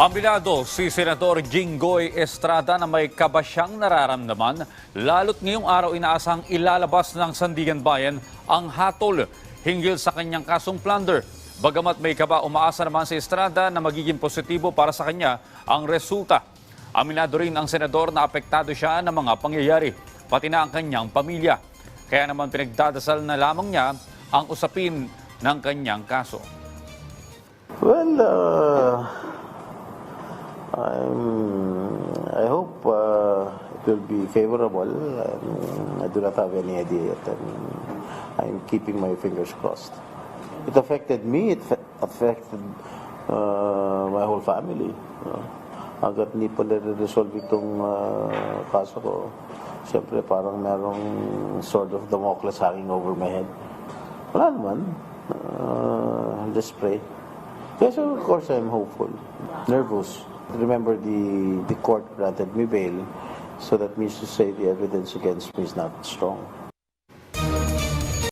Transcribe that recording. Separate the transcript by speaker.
Speaker 1: Aminado si Senador Jinggoy Estrada na may kaba siyang nararamdaman, lalo't ngayong araw inaasang ilalabas ng Sandigan Bayan ang hatol hinggil sa kanyang kasong plunder. Bagamat may kaba, umaasa naman si Estrada na magiging positibo para sa kanya ang resulta. Aminado rin ang senador na apektado siya ng mga pangyayari, pati na ang kanyang pamilya. Kaya naman pinagdadasal na lamang niya ang usapin ng kanyang kaso.
Speaker 2: Well, uh, I'm, I hope uh, it will be favorable. Um, I do not have any idea yet. I'm, I'm keeping my fingers crossed. It affected me. It affected uh, my whole family. Know. Hanggat hindi pa nare-resolve itong uh, kaso ko, siyempre parang merong sort of Damocles hanging over my head. Wala naman. Uh, just pray. Yes, of course I'm hopeful. Nervous. Remember the, the court granted me bail, so that means to say the evidence against me is not strong.